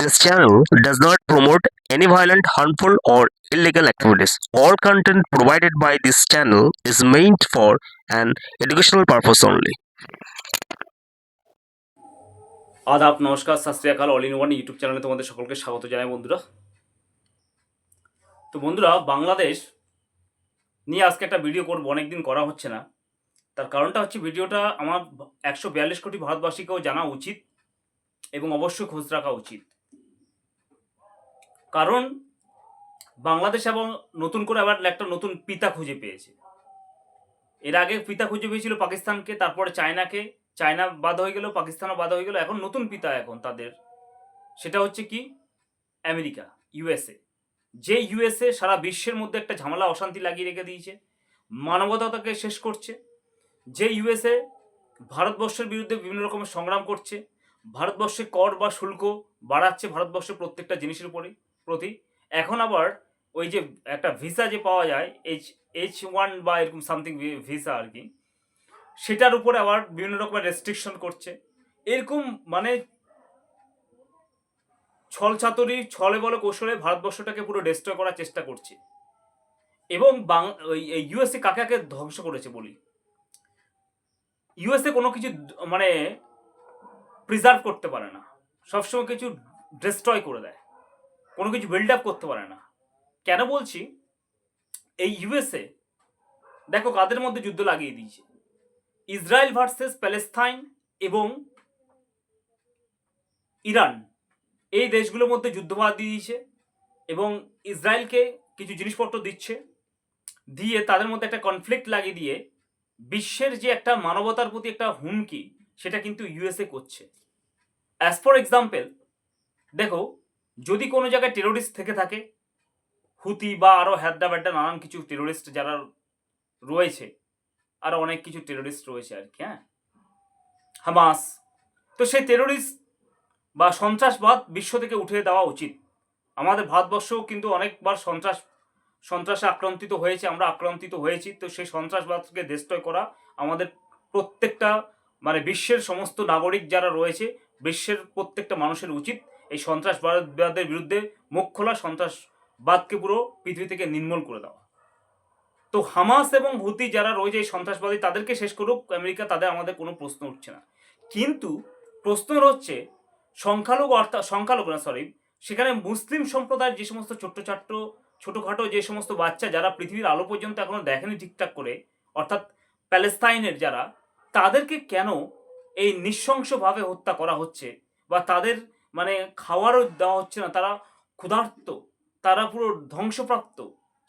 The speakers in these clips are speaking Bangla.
This channel does not promote any violent, harmful, or illegal activities. All content provided by this channel is meant for an educational purpose only. আদাব নমস্কার সত শ্রী আকাল অল ইন ওয়ান ইউটিউব চ্যানেলে তোমাদের সকলকে স্বাগত জানাই বন্ধুরা তো বন্ধুরা বাংলাদেশ নিয়ে আজকে একটা ভিডিও করব অনেকদিন করা হচ্ছে না তার কারণটা হচ্ছে ভিডিওটা আমার একশো বিয়াল্লিশ কোটি ভারতবাসীকেও জানা উচিত এবং অবশ্যই খোঁজ রাখা উচিত কারণ বাংলাদেশ এবং নতুন করে আবার একটা নতুন পিতা খুঁজে পেয়েছে। এর আগে পিতা খুঁজে পেয়েছিল পাকিস্তানকে, তারপরে চায়নাকে, চায়না বাদ হয়ে গেল, পাকিস্তানও বাদ হয়ে গেল, এখন নতুন পিতা এখন তাদের। সেটা হচ্ছে কি? আমেরিকা ইউএসএ যে ইউএসএ সারা বিশ্বের মধ্যে একটা ঝামেলা, অশান্তি লাগিয়ে রেখে দিয়েছে, মানবতাকে শেষ করছে। যে ইউএসএ ভারতবর্ষের বিরুদ্ধে বিভিন্ন রকমের সংগ্রাম করছে, ভারতবর্ষে কর বা শুল্ক বাড়াচ্ছে ভারতবর্ষের প্রত্যেকটা জিনিসের উপরই। প্রতি। এখন আবার ওই যে একটা ভিসা যে পাওয়া যায় এইচ এইচ ওয়ান বা এরকম সামথিং ভিসা আর কি, সেটার উপরে আবার বিভিন্ন রকমের রেস্ট্রিকশন করছে। এরকম মানে ছল ছাতরি, ছলে বলে কৌশলে ভারতবর্ষটাকে পুরো ডিস্ট্রয় করার চেষ্টা করছে। এবং ইউএসএ কাকে কাকে ধ্বংস করেছে বলি? ইউএসএ কোনো কিছু মানে প্রিজার্ভ করতে পারে না। সবসময় কিছু ডিস্ট্রয় করে দেয়। কোনো কিছু বিল্ড আপ করতে পারে না। কেন বলছি? এই ইউএসএ দেখো কাদের মধ্যে যুদ্ধ লাগিয়ে দিয়েছে। ইসরায়েল ভার্সেস প্যালেস্তাইন এবং ইরান, এই দেশগুলোর মধ্যে যুদ্ধ বাঁধ দিয়েছে এবং ইসরায়েলকে কিছু জিনিসপত্র দিচ্ছে। দিয়ে তাদের মধ্যে একটা কনফ্লিক্ট লাগিয়ে দিয়ে বিশ্বের যে একটা মানবতার প্রতি একটা হুমকি, সেটা কিন্তু ইউএসএ করছে। অ্যাজ ফর এক্সাম্পল দেখো যদি কোনো জায়গায় টেরোরিস্ট থেকে থাকে, হুতি বা আরও হ্যাড্ডা ব্যাড্ডা, নানান কিছু টেরোরিস্ট যারা রয়েছে আরও অনেক কিছু টেরোরিস্ট রয়েছে আর কি হ্যাঁ? হামাস। তো সেই টেরোরিস্ট বা সন্ত্রাসবাদ বিশ্ব থেকে উঠে দেওয়া উচিত। আমাদের ভারতবর্ষও কিন্তু অনেকবার সন্ত্রাস, সন্ত্রাসে আক্রান্তিত হয়েছে, আমরা আক্রান্তিত হয়েছি। তো সেই সন্ত্রাসবাদকে ডিস্ট্রয় করা আমাদের প্রত্যেকটা মানে বিশ্বের সমস্ত নাগরিক যারা রয়েছে, বিশ্বের প্রত্যেকটা মানুষের উচিত। এই সন্ত্রাসবাদের বিরুদ্ধে মুখ খোলা, সন্ত্রাসবাদকে পুরো পৃথিবী থেকে নির্মূল করে দেওয়া। তো হামাস এবং হুতি যারা রয়েছে এই সন্ত্রাসবাদী, তাদেরকে শেষ করুক, আমেরিকা তাদের আমাদের কোনো প্রশ্ন উঠছে না। কিন্তু প্রশ্ন হচ্ছে, সংখ্যালঘু অর্থাৎ সংখ্যালঘু না সরি সেখানে মুসলিম সম্প্রদায়ের যে সমস্ত ছোট্ট ছোট্ট, ছোটোখাটো যে সমস্ত বাচ্চা যারা পৃথিবীর আলো পর্যন্ত এখনও দেখেনি ঠিকঠাক করে, অর্থাৎ প্যালেস্তাইনের যারা, তাদেরকে কেন এই নৃশংসভাবে হত্যা করা হচ্ছে বা তাদের মানে খাওয়ারও দেওয়া হচ্ছে না, তারা ক্ষুধার্ত, তারা পুরো ধ্বংসপ্রাপ্ত।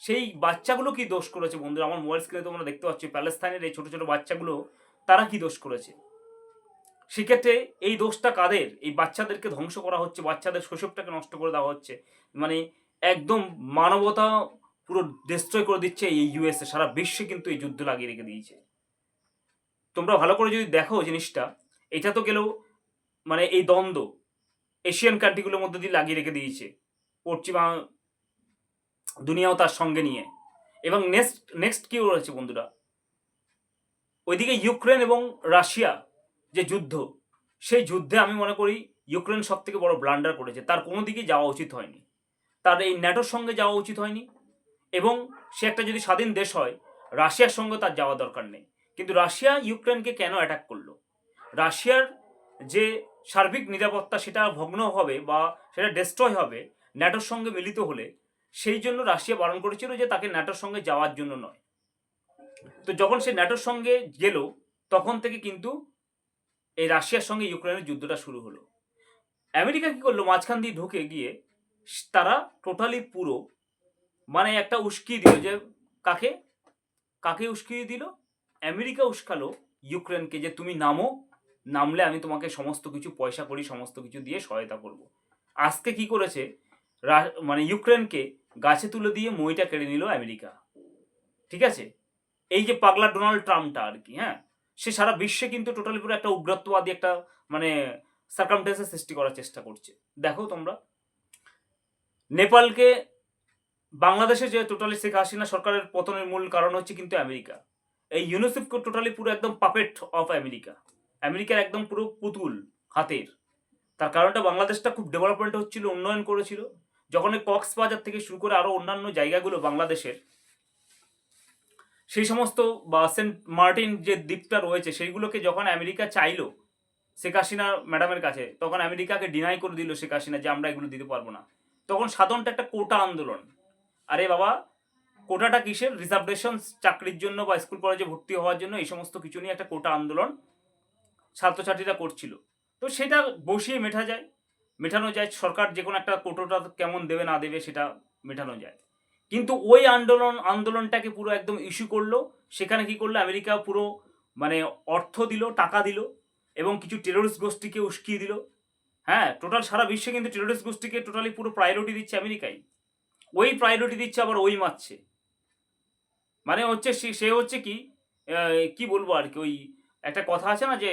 সেই বাচ্চাগুলো কি দোষ করেছে বন্ধুরা? আমার মোবাইল স্ক্রিনে তোমরা দেখতে পাচ্ছ প্যালেস্তাইনের এই ছোটো ছোটো বাচ্চাগুলো, তারা কি দোষ করেছে? সেক্ষেত্রে এই দোষটা কাদের? এই বাচ্চাদেরকে ধ্বংস করা হচ্ছে, বাচ্চাদের শৈশবটাকে নষ্ট করে দেওয়া হচ্ছে। মানে একদম মানবতা পুরো ডিস্ট্রয় করে দিচ্ছে এই ইউএসএ সারা বিশ্বে কিন্তু এই যুদ্ধ লাগিয়ে রেখে দিয়েছে। তোমরা ভালো করে যদি দেখো জিনিসটা, এটা তো গেলেও মানে এই দ্বন্দ্ব। এশিয়ান কান্ট্রিগুলোর মধ্যে দিয়ে লাগিয়ে রেখে দিয়েছে। পশ্চিমা দুনিয়াও তার সঙ্গে নিয়ে। এবং নেক্সট নেক্সট কি রয়েছে বন্ধুরা? ওইদিকে ইউক্রেন এবং রাশিয়া যে যুদ্ধ, সেই যুদ্ধে আমি মনে করি ইউক্রেন সব থেকে বড় ব্লান্ডার করেছে। তার কোনো দিকে যাওয়া উচিত হয়নি। তার এই ন্যাটোর সঙ্গে যাওয়া উচিত হয়নি। এবং সে একটা যদি স্বাধীন দেশ হয়, রাশিয়ার সঙ্গে তার যাওয়া দরকার নেই। কিন্তু রাশিয়া ইউক্রেনকে কেন অ্যাটাক করল? রাশিয়ার যে সার্বিক নিরাপত্তা সেটা ভগ্ন হবে বা সেটা ডেস্ট্রয় হবে ন্যাটোর সঙ্গে মিলিত হলে, সেই জন্য রাশিয়া বারণ করেছিল যে তাকে ন্যাটোর সঙ্গে যাওয়ার জন্য নয়। তো যখন সে ন্যাটোর সঙ্গে গেল, তখন থেকে কিন্তু এই রাশিয়ার সঙ্গে ইউক্রেনের যুদ্ধটা শুরু হলো। আমেরিকা কী করল? মাঝখান দিয়ে ঢুকে গিয়ে তারা টোটালি পুরো মানে একটা উস্কিয়ে দিল যে কাকে? কাকে উস্কিয়ে দিল? আমেরিকা উস্কালো ইউক্রেনকে যে তুমি নামো নামলে আমি তোমাকে সমস্ত কিছু, পয়সা করি, সমস্ত কিছু দিয়ে সহায়তা করব। আজকে কি করেছে? মানে ইউক্রেনকে গাছে তুলে দিয়ে মইটা কেড়ে নিল আমেরিকা। ঠিক আছে? এই যে পাগলা ডোনাল্ড ট্রাম্পটা আর কি হ্যাঁ? সে সারা বিশ্বে কিন্তু টোটালি পুরো একটা উগ্রত্ববাদী একটা মানে সার্কামটেন্সের সৃষ্টি করার চেষ্টা করছে। দেখো তোমরা। নেপালকে, বাংলাদেশে যে টোটালি শেখ হাসিনা সরকারের পতনের মূল কারণ হচ্ছে কিন্তু আমেরিকা। এই ইউনিসেফকে টোটালি পুরো একদম পাপেট অফ আমেরিকা আমেরিকার একদম পুরো পুতুল হাতের। তার কারণটা বাংলাদেশটা খুব ডেভেলপমেন্ট হচ্ছিল, উন্নয়ন করেছিল। যখন কক্সবাজার থেকে শুরু করে আরও অন্যান্য জায়গাগুলো বাংলাদেশের, সেই সমস্ত বা সেন্ট মার্টিন যে দ্বীপটা রয়েছে, সেইগুলোকে যখন আমেরিকা চাইলো, শেখ হাসিনা ম্যাডামের কাছে, তখন আমেরিকাকে ডিনাই করে দিল শেখ হাসিনা যে আমরা এগুলো দিতে পারব না। তখন সাধারণত একটা কোটা আন্দোলন। আরে বাবা, কোটাটা কিসের? রিজার্ভেশন চাকরির জন্য বা স্কুল কলেজে ভর্তি হওয়ার জন্য এই সমস্ত কিছু নিয়ে একটা কোটা আন্দোলন ছাত্রছাত্রীরা করছিল। তো সেটা বসিয়ে মেটা যায়। মেটানো যায়, সরকার যে কোনো একটা কোটোটা কেমন দেবে, না দেবে, সেটা মেটানো যায়। কিন্তু ওই আন্দোলন, আন্দোলনটাকে পুরো একদম ইস্যু করল। সেখানে কি করল? আমেরিকা পুরো মানে অর্থ দিল, টাকা দিল এবং কিছু টেরোরিস্ট গোষ্ঠীকে উস্কিয়ে দিল। হ্যাঁ টোটাল সারা বিশ্বে কিন্তু টেরোরিস্ট গোষ্ঠীকে টোটালি পুরো প্রায়োরিটি দিচ্ছে আমেরিকাই। ওই প্রায়োরিটি দিচ্ছে, আবার ওই মারছে। মানে হচ্ছে সে হচ্ছে কি কি বলব আর কি, ওই একটা কথা আছে না যে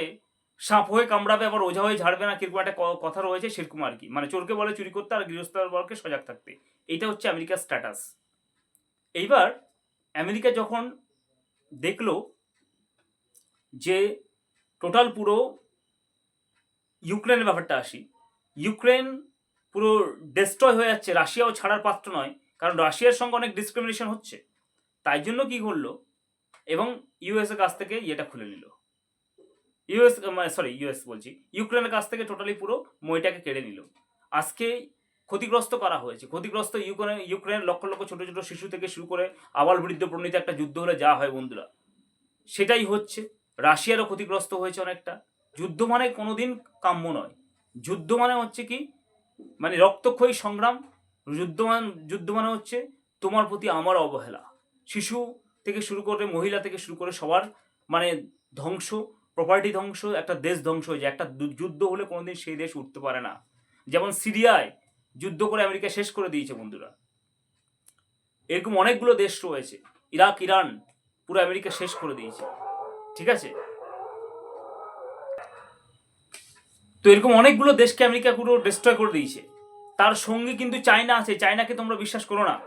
সাপ হয়ে কামড়াবে, আবার ওঝা হয়ে ঝাড়বে না, কীরকম একটা কথা রয়েছে সেরকম আর কি। মানে চোরকে বলে চুরি করতে আর গৃহস্থের বলকে সজাগ থাকতে। এইটা হচ্ছে আমেরিকার স্ট্যাটাস এইবার আমেরিকা যখন দেখল যে টোটাল পুরো ইউক্রেনের ব্যাপারটা আসি, ইউক্রেন পুরো ডেস্ট্রয় হয়ে যাচ্ছে, রাশিয়াও ছাড়ার পাত্র নয়, কারণ রাশিয়ার সঙ্গে অনেক ডিসক্রিমিনেশন হচ্ছে। তাই জন্য কি করল? এবং ইউএস এর কাছ থেকে ইয়েটা খুলে নিল। ইউএস মানে সরি ইউএস বলছি। ইউক্রেনের কাছ থেকে টোটালি পুরো মইটাকে কেড়ে নিল। আজকে ক্ষতিগ্রস্ত করা হয়েছে। ক্ষতিগ্রস্ত ইউক্রেন ইউক্রেন লক্ষ লক্ষ ছোট ছোট শিশু থেকে শুরু করে আবাল বৃদ্ধ প্রণীত একটা যুদ্ধ হলে যা হয় বন্ধুরা। সেটাই হচ্ছে। রাশিয়ারও ক্ষতিগ্রস্ত হয়েছে অনেকটা। যুদ্ধ মানে কোনোদিন কাম্য নয়। যুদ্ধ মানে হচ্ছে কি? মানে রক্তক্ষয়ী সংগ্রাম। যুদ্ধ মানে যুদ্ধ মানে হচ্ছে তোমার প্রতি আমার অবহেলা। শিশু থেকে শুরু করে মহিলা থেকে শুরু করে সবার মানে ধ্বংস। প্রপার্টি ধ্বংস, একটা দেশ ধ্বংস হয়ে যায়। একটা যুদ্ধ হলে কোনোদিন সেই দেশ উঠতে পারে না। যেমন সিরিয়ায় যুদ্ধ করে আমেরিকা শেষ করে দিয়েছে বন্ধুরা। এরকম অনেকগুলো দেশ রয়েছে। ইরাক, ইরান, পুরো আমেরিকা শেষ করে দিয়েছে। ঠিক আছে? তো এরকম অনেকগুলো দেশকে আমেরিকা পুরো ডিস্ট্রয় করে দিয়েছে। তার সঙ্গে কিন্তু চায়না আছে। চায়নাকে তোমরা বিশ্বাস করো না।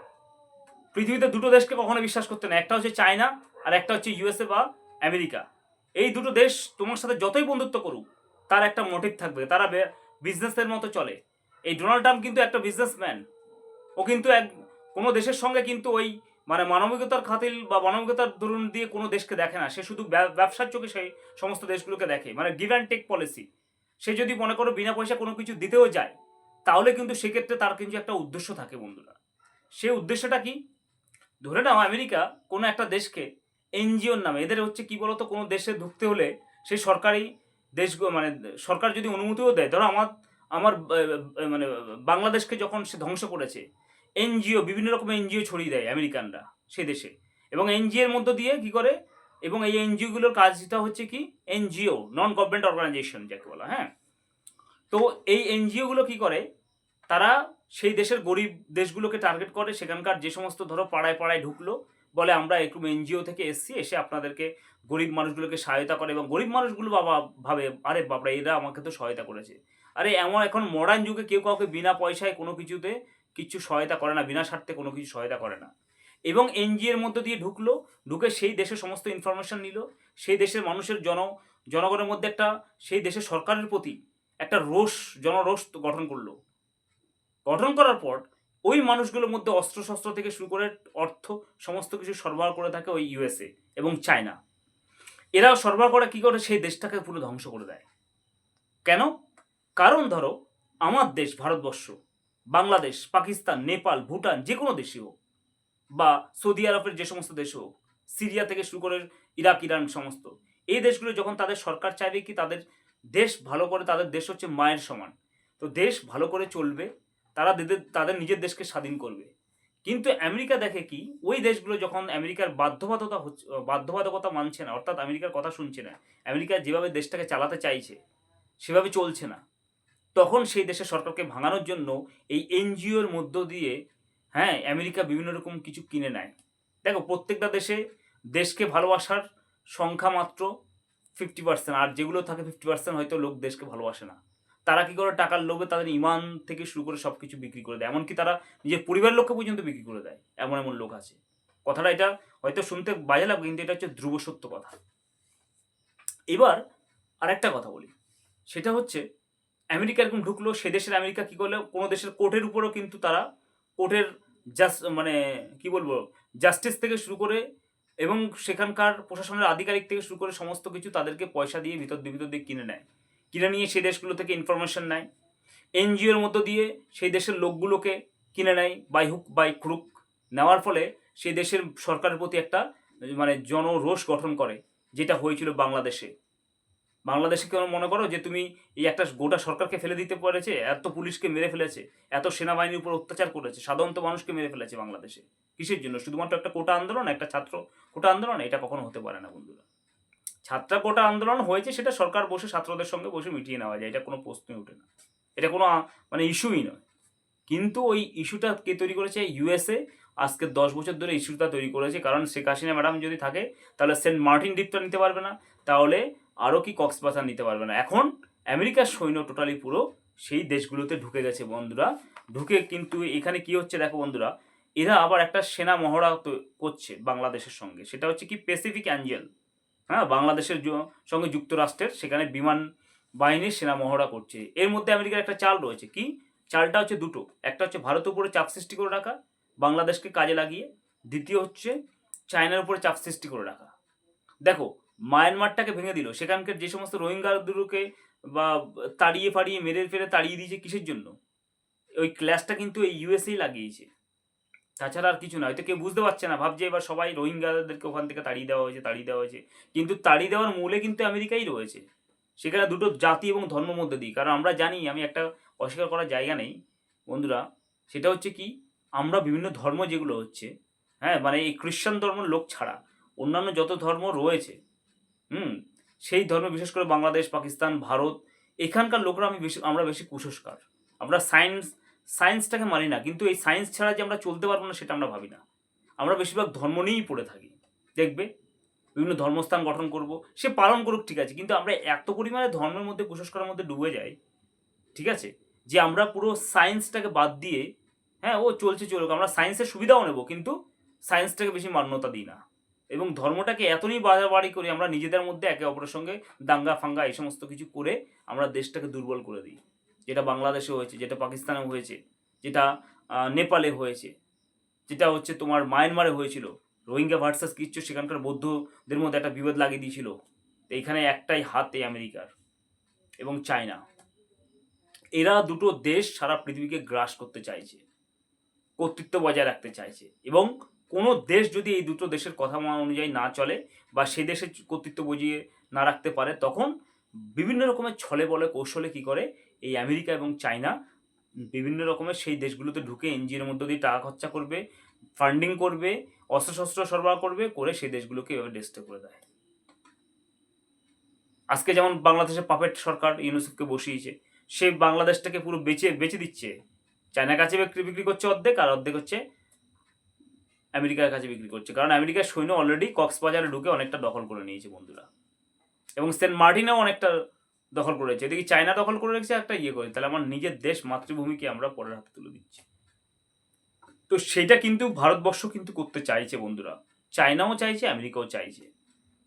পৃথিবীতে দুটো দেশকে কখনো বিশ্বাস করতে না একটা হচ্ছে চায়না আর একটা হচ্ছে ইউএসএ বা আমেরিকা। এই দুটো দেশ তোমার সাথে যতই বন্ধুত্ব করুক, তার একটা মোটিভ থাকবে, তারা বিজনেসের মতো চলে। এই ডোনাল্ড ট্রাম্প কিন্তু একটা বিজনেসম্যান ও কিন্তু এক কোনো দেশের সঙ্গে কিন্তু ওই মানে মানবিকতার খাতিল বা মানবিকতার দরুন দিয়ে কোনো দেশকে দেখে না। সে শুধু ব্যবসার চোখে সেই সমস্ত দেশগুলোকে দেখে। মানে গিভ অ্যান্ড টেক পলিসি সে যদি মনে করো বিনা পয়সা কোনো কিছু দিতেও যায়, তাহলে কিন্তু সেক্ষেত্রে তার কিন্তু একটা উদ্দেশ্য থাকে বন্ধুরা। সে উদ্দেশ্যটা কি? ধরে নাও আমেরিকা কোনো একটা দেশকে এনজিওর নামে। এদের হচ্ছে কি বলতো, কোনো দেশে ঢুকতে হলে সেই সরকারি দেশ মানে সরকার যদি অনুমতিও দেয়, ধরো আমার আমার মানে বাংলাদেশকে যখন সে ধ্বংস করেছে, এনজিও, বিভিন্ন রকম এনজিও ছড়িয়ে দেয় আমেরিকানরা সে দেশে। এবং এনজিওর মধ্য দিয়ে কি করে, এবং এই এনজিওগুলোর কাজটা হচ্ছে কি, এনজিও নন গভর্নমেন্ট অর্গানাইজেশন যাকে বলা হ্যাঁ তো এই এনজিওগুলো কি করে, তারা সেই দেশের গরিব দেশগুলোকে টার্গেট করে, সেখানকার যে সমস্ত ধরো পাড়ায় পাড়ায় ঢুকলো বলে আমরা এরকম এনজিও থেকে এসছি, এসে আপনাদেরকে গরিব মানুষগুলোকে সহায়তা করে এবং গরিব মানুষগুলো বাবা ভাবে, আরে বাবা এরা আমাকে তো সহায়তা করেছে। আরে এমন এখন মডার্ন যুগে কেউ কাউকে বিনা পয়সায় কোনো কিছুতে কিছু সহায়তা করে না, বিনা স্বার্থে কোনো কিছু সহায়তা করে না। এবং এনজিওর মধ্যে দিয়ে ঢুকলো, ঢুকে সেই দেশের সমস্ত ইনফরমেশন নিল, সেই দেশের মানুষের জন, জনগণের মধ্যে একটা, সেই দেশের সরকারের প্রতি একটা রোষ, জনরোষ গঠন করল। গঠন করার পর ওই মানুষগুলোর মধ্যে অস্ত্রশস্ত্র থেকে শুরু করে অর্থ সমস্ত কিছু সরবরাহ করে থাকে ওই ইউএসএ এবং চায়না এরা সরবরাহ করে কি করে? সেই দেশটাকে পুরো ধ্বংস করে দেয়। কেন? কারণ ধরো, আমার দেশ ভারতবর্ষ, বাংলাদেশ, পাকিস্তান, নেপাল, ভুটান যে কোনো দেশই হোক বা সৌদি আরবের যে সমস্ত দেশ হোক, সিরিয়া থেকে শুরু করে ইরাক, ইরান সমস্ত, এই দেশগুলো যখন তাদের সরকার চাইবে কি? তাদের দেশ ভালো করে, তাদের দেশ হচ্ছে মায়ের সমান। তো দেশ ভালো করে চলবে তারা তাদের নিজের দেশকে স্বাধীন করবে। কিন্তু আমেরিকা দেখে কি, ওই দেশগুলো যখন আমেরিকার বাধ্যবাধকতা হচ্ছে বাধ্যবাধকতা মানছে না, অর্থাৎ আমেরিকার কথা শুনছে না, আমেরিকা যেভাবে দেশটাকে চালাতে চাইছে, সেভাবে চলছে না, তখন সেই দেশের সরকারকে ভাঙানোর জন্য এই এনজিওর মধ্য দিয়ে হ্যাঁ আমেরিকা বিভিন্ন রকম কিছু কিনে নেয়। দেখো, প্রত্যেকটা দেশে দেশকে ভালোবাসার সংখ্যা মাত্র ফিফটি পার্সেন্ট আর যেগুলো থাকে ফিফটি পার্সেন্ট হয়তো লোক দেশকে ভালোবাসে না। তারা কি করে টাকার লোভে তাদের ইমান থেকে শুরু করে সব কিছু বিক্রি করে দেয়? এমনকি তারা নিজের পরিবার লোককে পর্যন্ত বিক্রি করে দেয়। এমন এমন লোক আছে। কথাটা এটা হয়তো শুনতে বাজে লাগবে কিন্তু এটা হচ্ছে ধ্রুব সত্য কথা। এবার আরেকটা কথা বলি। সেটা হচ্ছে, আমেরিকা এরকম ঢুকলো, সে দেশের আমেরিকা কি করল? কোনো দেশের কোর্টের উপরও কিন্তু তারা কোর্টের জাস মানে কি বলব, জাস্টিস থেকে শুরু করে এবং সেখানকার প্রশাসনের আধিকারিক থেকে শুরু করে সমস্ত কিছু তাদেরকে পয়সা দিয়ে ভিতর দিয়ে ভিতর দিয়ে কিনে নেয়। কিনে নিয়ে সেই দেশগুলো থেকে ইনফরমেশন নেয়। এনজিওর মধ্য দিয়ে সেই দেশের লোকগুলোকে কিনে নেয় বাই হুক বাই ক্রুক নেওয়ার ফলে সেই দেশের সরকারের প্রতি একটা মানে জনরোষ গঠন করে, যেটা হয়েছিল বাংলাদেশে। বাংলাদেশে কেউ মনে করো যে তুমি এই একটা গোটা সরকারকে ফেলে দিতে পেরেছে, এত পুলিশকে মেরে ফেলেছে, এত সেনাবাহিনীর উপর অত্যাচার করেছে, সাধারণত মানুষকে মেরে ফেলেছে বাংলাদেশে। কিসের জন্য? শুধুমাত্র একটা কোটা আন্দোলন, একটা ছাত্র কোটা আন্দোলন? এটা কখনো হতে পারে না, বন্ধুরা। ছাত্র কোটা আন্দোলন হয়েছে, সেটা সরকার বসে ছাত্রদের সঙ্গে বসে মিটিয়ে নেওয়া যায়, এটা কোনো প্রশ্নই ওঠে না। এটা কোনো মানে ইস্যুই নয়। কিন্তু ওই ইস্যুটা কে তৈরি করেছে? ইউএসএ আজকে দশ বছর ধরে ইস্যুটা তৈরি করেছে। কারণ শেখ হাসিনা ম্যাডাম যদি থাকে, তাহলে সেন্ট মার্টিন দ্বীপটা নিতে পারবে না। তাহলে আরও কি কক্সবাজার নিতে পারবে না। এখন আমেরিকার সৈন্য টোটালি পুরো সেই দেশগুলোতে ঢুকে গেছে বন্ধুরা। ঢুকে কিন্তু এখানে কি হচ্ছে দেখো বন্ধুরা, এরা আবার একটা সেনা মহড়া করছে বাংলাদেশের সঙ্গে। সেটা হচ্ছে কি? প্যাসিফিক অ্যাঞ্জেল হ্যাঁ বাংলাদেশের সঙ্গে যুক্তরাষ্ট্রের সেখানে বিমান বাহিনীর সেনা মহড়া করছে। এর মধ্যে আমেরিকার একটা চাল রয়েছে। কি? চালটা হচ্ছে দুটো। একটা হচ্ছে ভারতের উপরে চাপ সৃষ্টি করে রাখা, বাংলাদেশকে কাজে লাগিয়ে। দ্বিতীয় হচ্ছে চায়নার উপরে চাপ সৃষ্টি করে রাখা। দেখো, মায়ানমারটাকে ভেঙে দিল। সেখানকার যে সমস্ত রোহিঙ্গাদেরকে বা তাড়িয়ে ফাড়িয়ে মেরে ফেরে তাড়িয়ে দিয়েছে কিসের জন্য? ওই ক্ল্যাশটা কিন্তু এই ইউএসএই লাগিয়েছে। তাছাড়া আর কিছু না, হয়তো কেউ বুঝতে পারছে না, ভাবছে এবার সবাই রোহিঙ্গাদেরকে ওখান থেকে তাড়িয়ে দেওয়া হয়েছে, তাড়িয়ে দেওয়া হয়েছে। কিন্তু তাড়িয়ে দেওয়ার মূলে কিন্তু আমেরিকাই রয়েছে। সেখানে দুটো জাতি এবং ধর্ম মধ্যে দিই কারণ আমরা জানি, আমি একটা অস্বীকার করার জায়গা নেই, বন্ধুরা, সেটা হচ্ছে কি, আমরা বিভিন্ন ধর্ম যেগুলো হচ্ছে হ্যাঁ মানে এই খ্রিস্টান ধর্মের লোক ছাড়া অন্যান্য যত ধর্ম রয়েছে, হুম, সেই ধর্ম বিশেষ করে বাংলাদেশ, পাকিস্তান, ভারত, এখানকার লোকরা আমি বেশি, আমরা বেশি কুসংস্কার। আমরা সায়েন্স সায়েন্সটাকে মানি না, কিন্তু এই সায়েন্স ছাড়া যে আমরা চলতে পারব না, সেটা আমরা ভাবি না। আমরা বেশিরভাগ ধর্ম নিয়েই পড়ে থাকি। দেখবে? বিভিন্ন ধর্মস্থান গঠন করব, সে পালন করুক, ঠিক আছে, কিন্তু আমরা এত পরিমাণে ধর্মের মধ্যে কুসংস্কারের মধ্যে ডুবে যাই, ঠিক আছে, যে আমরা পুরো সায়েন্সটাকে বাদ দিয়ে হ্যাঁ ও চলছে চলুক, আমরা সায়েন্সের সুবিধাও নেব, কিন্তু সায়েন্সটাকে বেশি মান্যতা দিই না। এবং ধর্মটাকে এতই বাড়াবাড়ি করি আমরা নিজেদের মধ্যে একে অপরের সঙ্গে দাঙ্গা ফাঙ্গা এই সমস্ত কিছু করে আমরা দেশটাকে দুর্বল করে দিই। যেটা বাংলাদেশে হয়েছে, যেটা পাকিস্তানে হয়েছে, যেটা নেপালে হয়েছে, যেটা হচ্ছে তোমার মায়ানমারে হয়েছিল। রোহিঙ্গা ভার্সাস কিচ্ছু সেখানকার বৌদ্ধদের মধ্যে একটা বিবাদ লাগিয়ে দিয়েছিল। এইখানে একটাই হাত এই আমেরিকার এবং চায়না। এরা দুটো দেশ সারা পৃথিবীকে গ্রাস করতে চাইছে, কর্তৃত্ব বজায় রাখতে চাইছে এবং কোনো দেশ যদি এই দুটো দেশের কথা অনুযায়ী না চলে বা সে দেশের কর্তৃত্ব বজিয়ে না রাখতে পারে, তখন বিভিন্ন রকমের ছলে বলে কৌশলে কি করে? এই আমেরিকা এবং চায়না বিভিন্ন রকমের সেই দেশগুলোতে ঢুকে এনজিওর মধ্য দিয়ে টাকা খরচা করবে ফান্ডিং করবে, অস্ত্রশস্ত্র সরবরাহ করবে, করে সেই দেশগুলোকে এভাবে ডেস্টে করে দেয়। আজকে যেমন বাংলাদেশের পাপেট সরকার ইউনিসেফকে বসিয়েছে, সে বাংলাদেশটাকে পুরো বেচে বেচে দিচ্ছে। চায়নার কাছে বিক্রি বিক্রি করছে অর্ধেক আর অর্ধেক হচ্ছে আমেরিকার কাছে বিক্রি করছে। কারণ আমেরিকার সৈন্য অলরেডি কক্সবাজারে ঢুকে অনেকটা দখল করে নিয়েছে বন্ধুরা। এবং সেন্ট মার্টিনেও অনেকটা দখল করেছে এদিকে চায়না দখল করে রেখেছে, একটা ইয়ে করে তাহলে আমার নিজের দেশ মাতৃভূমিকে আমরা পরের হাতে তুলে দিচ্ছি। তো সেটা কিন্তু ভারতবর্ষ কিন্তু করতে চাইছে বন্ধুরা। চায়নাও চাইছে, আমেরিকাও চাইছে।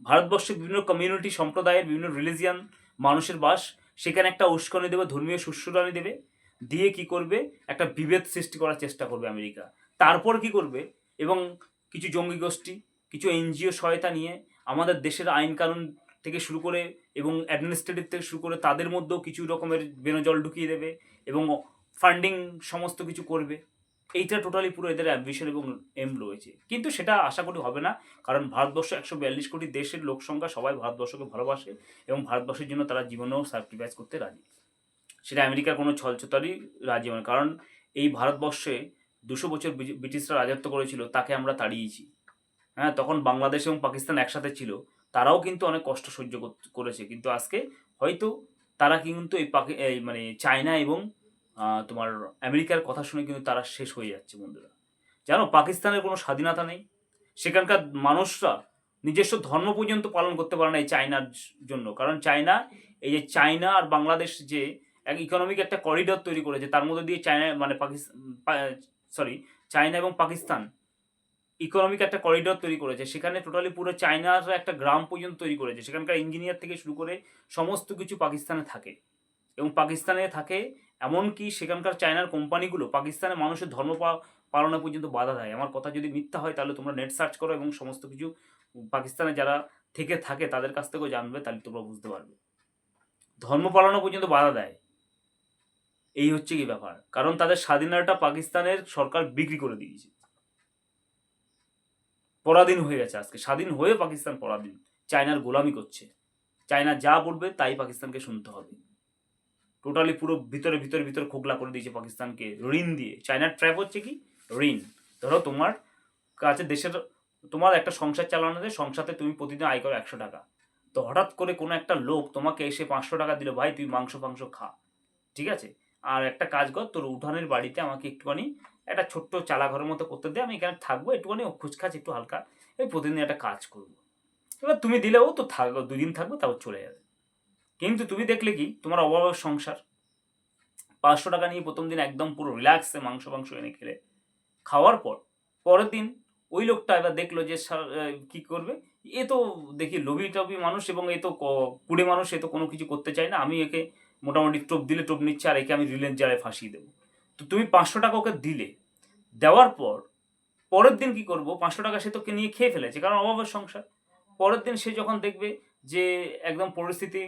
ভারতবর্ষে বিভিন্ন কমিউনিটি সম্প্রদায়ের, বিভিন্ন রিলিজিয়ান মানুষের বাস, সেখানে একটা উস্কানি দেবে, ধর্মীয় সুশ্রুরানি দেবে। দিয়ে কি করবে? একটা বিভেদ সৃষ্টি করার চেষ্টা করবে আমেরিকা। তারপর কি করবে? এবং কিছু জঙ্গি গোষ্ঠী, কিছু এনজিও সহায়তা নিয়ে আমাদের দেশের আইন কানুন থেকে শুরু করে এবং অ্যাডমিনিস্ট্রেটিভ থেকে শুরু করে তাদের মধ্যেও কিছু রকমের বেনজল ঢুকিয়ে দেবে এবং ফান্ডিং সমস্ত কিছু করবে। এইটা টোটালি পুরো এদের অ্যাম্বিশন এবং এম রয়েছে। কিন্তু সেটা আশা করি হবে না, কারণ ভারতবর্ষ একশো বিয়াল্লিশ কোটি দেশের লোকসংখ্যা সবাই ভারতবর্ষকে ভালোবাসে এবং ভারতবর্ষের জন্য তারা জীবনেও স্যাক্রিফাইস করতে রাজি। সেটা আমেরিকার কোনো ছলচতারই রাজি হয় কারণ এই ভারতবর্ষে দুশো বছর ব্রিটি- ব্রিটিশরা রাজত্ব করেছিল, তাকে আমরা তাড়িয়েছি। হ্যাঁ তখন বাংলাদেশ এবং পাকিস্তান একসাথে ছিল তারাও কিন্তু অনেক কষ্ট সহ্য করেছে। কিন্তু আজকে হয়তো তারা কিন্তু এই পাকি, এই মানে চায়না এবং তোমার আমেরিকার কথা শুনে কিন্তু তারা শেষ হয়ে যাচ্ছে বন্ধুরা। জানো, পাকিস্তানের কোনো স্বাধীনতা নেই। সেখানকার মানুষরা নিজস্ব ধর্ম পর্যন্ত পালন করতে পারে না এই চায়নার জন্য। কারণ চায়না, এই যে চায়না আর বাংলাদেশ যে এক ইকোনমিক একটা করিডর তৈরি করেছে, তার মধ্যে দিয়ে চায়না মানে পাকিস্তান সরি চায়না এবং পাকিস্তান ইকোনমিক একটা করিডর তৈরি করেছে। সেখানে টোটালি পুরো চায়নার একটা গ্রাম পর্যন্ত তৈরি করেছে। সেখানকার ইঞ্জিনিয়ার থেকে শুরু করে সমস্ত কিছু পাকিস্তানে থাকে। এবং পাকিস্তানে থাকে এমনকি সেখানকার চায়নার কোম্পানিগুলো পাকিস্তানের মানুষের ধর্ম পালনে পর্যন্ত বাধা দেয়। আমার কথা যদি মিথ্যা হয়, তাহলে তোমরা নেট সার্চ করো এবং সমস্ত কিছু পাকিস্তানে যারা থেকে থাকে, তাদের কাছ থেকেও জানবে, তাহলে তোমরা বুঝতে পারবে। ধর্ম পালনে পর্যন্ত বাধা দেয়। এই হচ্ছে কি ব্যাপার? কারণ তাদের স্বাধীনতা পাকিস্তানের সরকার বিক্রি করে দিয়েছে। পরাধীন হয়ে গেছে আজকে। স্বাধীন হয়ে পাকিস্তান পরাধীন। চায়নার গোলামি করছে। চায়না যা বলবে, তাই পাকিস্তানকে শুনতে হবে। টোটালি পুরো ভিতরে ভিতরে ভিতরে খোকলা করে দিয়েছে পাকিস্তানকে। ঋণ দিয়ে। চায়নার ট্র্যাপ হচ্ছে কি? ঋণ। ধরো তোমার কাছে দেশের, তোমার একটা সংসার চালানোতে সংসারে তুমি প্রতিদিন আয় করো একশো টাকা। তো হঠাৎ করে কোনো একটা লোক তোমাকে এসে পাঁচশো টাকা দিল, ভাই, তুই মাংস, ফাংস খা। ঠিক আছে? আর একটা কাজ কর, তোর উঠানের বাড়িতে আমাকে একটুখানি একটা ছোট্ট চালা ঘরের মতো করতে দে, আমি এখানে থাকব, একটুখানি খুচখাচ একটু হালকা। এই প্রতিদিন একটা কাজ করব। এবার তুমি দিলেও তো থাকব দুদিন থাকবে, তারপর চলে যাবে। কিন্তু তুমি দেখলে কি, তোমার অভাবের সংসার। পাঁচশো টাকা নিয়ে প্রথম দিন একদম পুরো রিল্যাক্সে মাংস মাংস এনে খেলে। খাওয়ার পর, পরের দিন ওই লোকটা এবার দেখল যে কি করবে? এ তো দেখি লোভি টবি মানুষ এবং এ তো কুড়ে মানুষ, এ তো কোনো কিছু করতে চায় না। আমি একে মোটামুটি টোপ দিলে টোপ নিচ্ছে, আর একে আমি রিলের জালে ফাঁসিয়ে দেবো। তো তুমি পাঁচশো টাকা ওকে দিলে। দেওয়ার পর পরের দিন কি করব? পাঁচশো টাকা সে তোকে নিয়ে খেয়ে ফেলেছে কারণ অভাবের সংসার। পরের দিন সে যখন দেখবে যে একদম পরিস্থিতি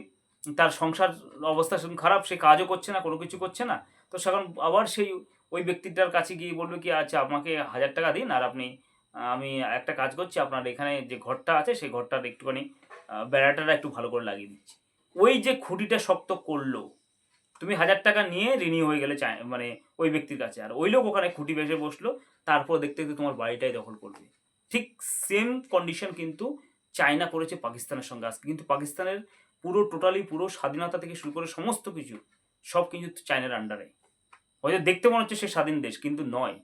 তার সংসার অবস্থা সেরকম খারাপ সে কাজও করছে না কোনো কিছু করছে না তো সেখন আবার সেই ওই ব্যক্তিটার কাছে গিয়ে বলবে কি আচ্ছা আমাকে হাজার টাকা দিন আর আপনি আমি একটা কাজ করছি আপনার এখানে যে ঘরটা আছে সেই ঘরটার একটুখানি আহ, বেড়াটাটা একটু ভালো করে লাগিয়ে দিচ্ছি। ওই যে খুঁটিটা শক্ত করল তুমি হাজার টাকা নিয়ে ঋণী হয়ে গেলে মানে ওই ব্যক্তির কাছে। আর ওই লোক ওখানে খুঁটি বেসে বসল, তারপর দেখতে দেখতে তোমার বাড়িটাই দখল করবে। ঠিক সেম কন্ডিশন কিন্তু চায়না করেছে পাকিস্তানের সঙ্গে আজকে। কিন্তু পাকিস্তানের পুরো টোটালি পুরো স্বাধীনতা থেকে শুরু করে সমস্ত কিছু, সব কিছু চায়নার আন্ডারে হয়তো দেখতে মনে হচ্ছে সে স্বাধীন দেশ, কিন্তু নয়।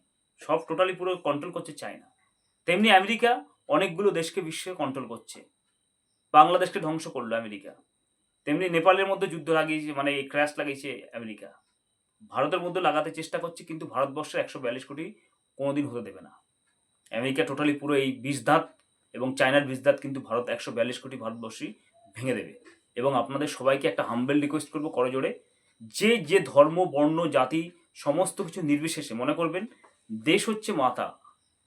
সব টোটালি পুরো কন্ট্রোল করছে চায়না তেমনি আমেরিকা অনেকগুলো দেশকে বিশ্বে কন্ট্রোল করছে। বাংলাদেশকে ধ্বংস করল আমেরিকা। তেমনি নেপালের মধ্যে যুদ্ধ লাগিয়েছে মানে ক্র্যাশ লাগিয়েছে আমেরিকা। ভারতের মধ্যে লাগাতে চেষ্টা করছে, কিন্তু ভারতবর্ষের একশো বিয়াল্লিশ কোটি কোনোদিন হতে দেবে না। আমেরিকা টোটালি পুরো এই বিষ দাঁত এবং চায়নার বিষ দাঁত কিন্তু ভারত একশো বিয়াল্লিশ কোটি ভারতবর্ষী ভেঙে দেবে। এবং আপনাদের সবাইকে একটা হাম্বেল রিকোয়েস্ট করব করজোড়ে যে যে ধর্ম, বর্ণ, জাতি, সমস্ত কিছু নির্বিশেষে মনে করবেন, দেশ হচ্ছে মাতা।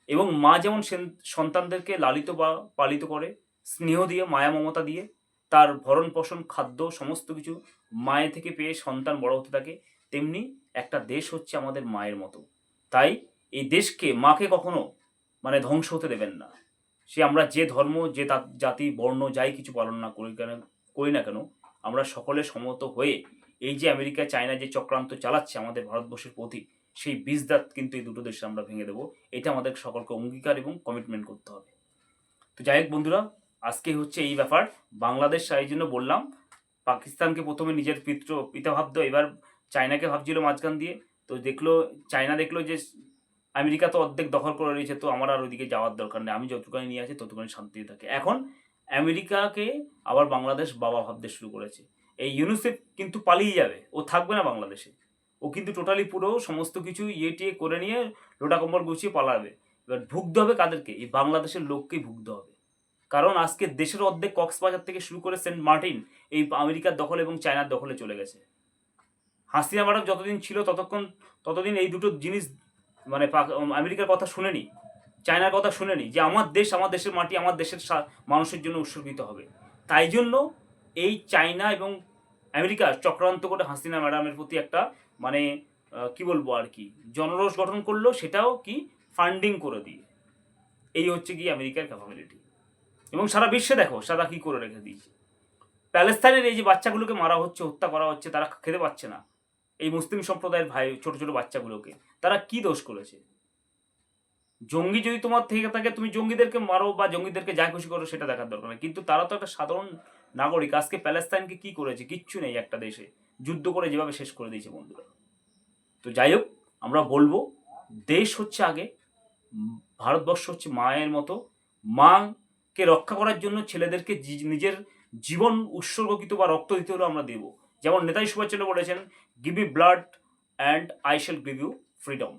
এবং মা যেমন সেন- সন্তানদেরকে লালিত বা পালিত করে, স্নেহ দিয়ে, মায়া মমতা দিয়ে তার ভরণ পোষণ, খাদ্য, সমস্ত কিছু মায়ের থেকে পেয়ে সন্তান বড় হতে থাকে, তেমনি একটা দেশ হচ্ছে আমাদের মায়ের মতো। তাই এই দেশকে মাকে কখনো মানে ধ্বংস হতে দেবেন না। সে আমরা যে ধর্ম, যে জাতি, বর্ণ, যাই কিছু পালন না করি কেন, করি না কেন, আমরা সকলে সমত হয়ে এই যে আমেরিকা, চায়না যে চক্রান্ত চালাচ্ছে আমাদের ভারতবর্ষের প্রতি, সেই বীজদাত কিন্তু এই দুটো দেশে আমরা ভেঙে দেবো। এটা আমাদের সকলকে অঙ্গীকার এবং কমিটমেন্ট করতে হবে। তো যাই হোক বন্ধুরা আজকে হচ্ছে এই ব্যাপার। বাংলাদেশ, এই জন্য বললাম, পাকিস্তানকে প্রথমে নিজের পিত্র পিতা ভাবতো, এবার চায়নাকে ভাবছিল মাঝখান দিয়ে। তো দেখল, চায়না দেখল যে আমেরিকা তো অর্ধেক দখল করে রয়েছে তো আমার আর ওইদিকে যাওয়ার দরকার নেই। আমি যতটুকুনি নিয়ে আছি ততটুকুনি শান্তিতে থাকে। এখন আমেরিকাকে আবার বাংলাদেশ বাবা ভাবতে শুরু করেছে। এই ইউনিসেফ কিন্তু পালিয়ে যাবে। ও থাকবে না বাংলাদেশে। ও কিন্তু টোটালি পুরো সমস্ত কিছু ইয়ে টিয়ে করে নিয়ে লোটা কম্বল গুছিয়ে পালাবে। এবার ভুগতে হবে কাদেরকে? এই বাংলাদেশের লোককেই ভুগতে হবে। কারণ আজকে দেশের অর্ধেক কক্সবাজার থেকে শুরু করে সেন্ট মার্টিন এই আমেরিকার দখল এবং চায়নার দখলে চলে গেছে। হাসিনা ম্যাডাম যতদিন ছিল ততক্ষণ ততদিন এই দুটো জিনিস মানে আমেরিকার কথা শুনেনি, চায়নার কথা শুনেনি যে আমার দেশ আমার দেশের মাটি আমার দেশের মানুষের জন্য উৎসর্গিত হবে। তাই জন্য এই চায়না এবং আমেরিকা চক্রান্ত করে হাসিনা ম্যাডামের প্রতি একটা মানে কি বলব আর কি, জনরোষ গঠন করল, সেটাও কি ফান্ডিং করে দিয়ে। এই হচ্ছে কি আমেরিকার ক্যাপাবিলিটি এবং সারা বিশ্বে দেখো সারা কি করে রেখে দিয়েছে? প্যালেস্তাইনের এই যে বাচ্চাগুলোকে মারা হচ্ছে, হত্যা করা হচ্ছে, তারা খেতে পাচ্ছে না। এই মুসলিম সম্প্রদায়ের ভাই, ছোট ছোট বাচ্চাগুলোকে, তারা কি দোষ করেছে? জঙ্গি যদি তোমার থেকে থাকে, তুমি জঙ্গিদেরকে মারো বা জঙ্গিদেরকে যা খুশি করো, সেটা দেখার দরকার নেই। কিন্তু তারা তো একটা সাধারণ নাগরিক। আজকে প্যালেস্তাইনকে কি করেছে? কিচ্ছু নেই একটা দেশে। যুদ্ধ করে যেভাবে শেষ করে দিয়েছে বন্ধুরা। তো যাই হোক, আমরা বলব, দেশ হচ্ছে আগে, ভারতবর্ষ হচ্ছে মায়ের মতো। মাকে রক্ষা করার জন্য ছেলেদেরকে নিজের জীবন উৎসর্গকৃত বা রক্ত দিতে হলেও আমরা দেবো। যেমন নেতাজি সুভাষচন্দ্র বলেছেন give me blood and I shall give you freedom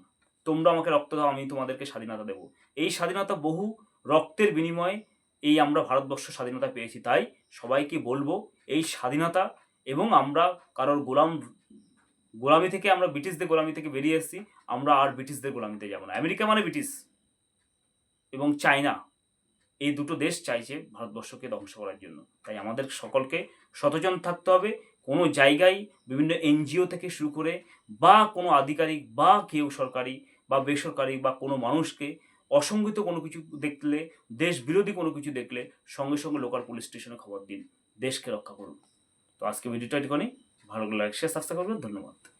তোমরা আমাকে রক্ত দাও, আমি তোমাদেরকে স্বাধীনতা দেবো। এই স্বাধীনতা বহু রক্তের বিনিময়ে এই আমরা ভারতবর্ষ স্বাধীনতা পেয়েছি। তাই সবাইকে বলব, এই স্বাধীনতা এবং আমরা কারোর গোলাম, গোলামি থেকে আমরা ব্রিটিশদের গোলামি থেকে বেরিয়ে এসেছি, আমরা আর ব্রিটিশদের গোলামিতে যাব না। আমেরিকা মানে ব্রিটিশ এবং চায়না। এই দুটো দেশ চাইছে ভারতবর্ষকে ধ্বংস করার জন্য। তাই আমাদের সকলকে সচেতন থাকতে হবে। কোনো জায়গায় বিভিন্ন এনজিও থেকে শুরু করে বা কোনো আধিকারিক বা কেউ সরকারি বা বেসরকারি বা কোনো মানুষকে অসংগঠিত কোনো কিছু দেখলে, দেশ বিরোধী কোনো কিছু দেখলে সঙ্গে সঙ্গে লোকাল পুলিশ স্টেশনে খবর দিন। দেশকে রক্ষা করুন। তো আজকে ভিডিওটা এটুখানি। ভালো লাইক শেয়ার সাবস্ক্রাইব করবেন। ধন্যবাদ।